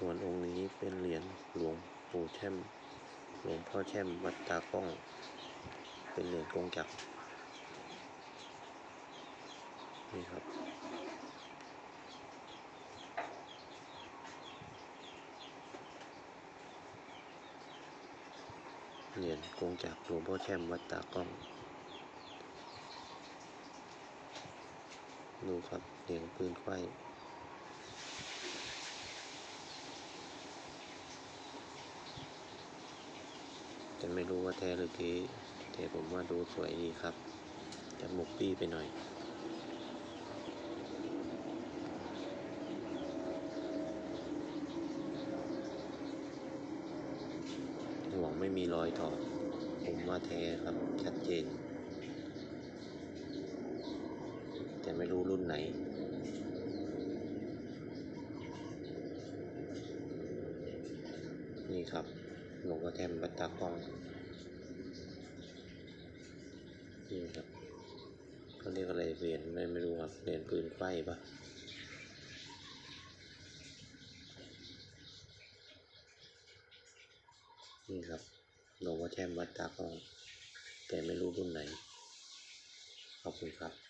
ส่วนองค์นี้เป็นเหรียญหลวงปู่แช่ม หลวงพ่อแช่มวัดตากล้อง เป็นเหรียญกงจักรนี่ครับ เหรียญกงจักรหลวงพ่อแช่มวัดตากล้องดูครับเหรียญปืนไข แต่ไม่รู้ว่าแท้หรือเก๊แต่ผมว่าดูสวยดีครับจะหมกปี้ไปหน่อย ห่วงไม่มีรอยถอด ผมว่าแท้ครับ ชัดเจน แต่ไม่รู้รุ่นไหนนี่ครับ หลวงพ่อแทมบัตตากล้องนี่ครับเขาเรียกอะไรเหรียญไม่ไม่รู้ครับเหรียญปืนไฟปะนี่ครับหลวงพ่อแทมวัดตากล้อง แต่ไม่รู้รุ่นไหน ขอบคุณครับ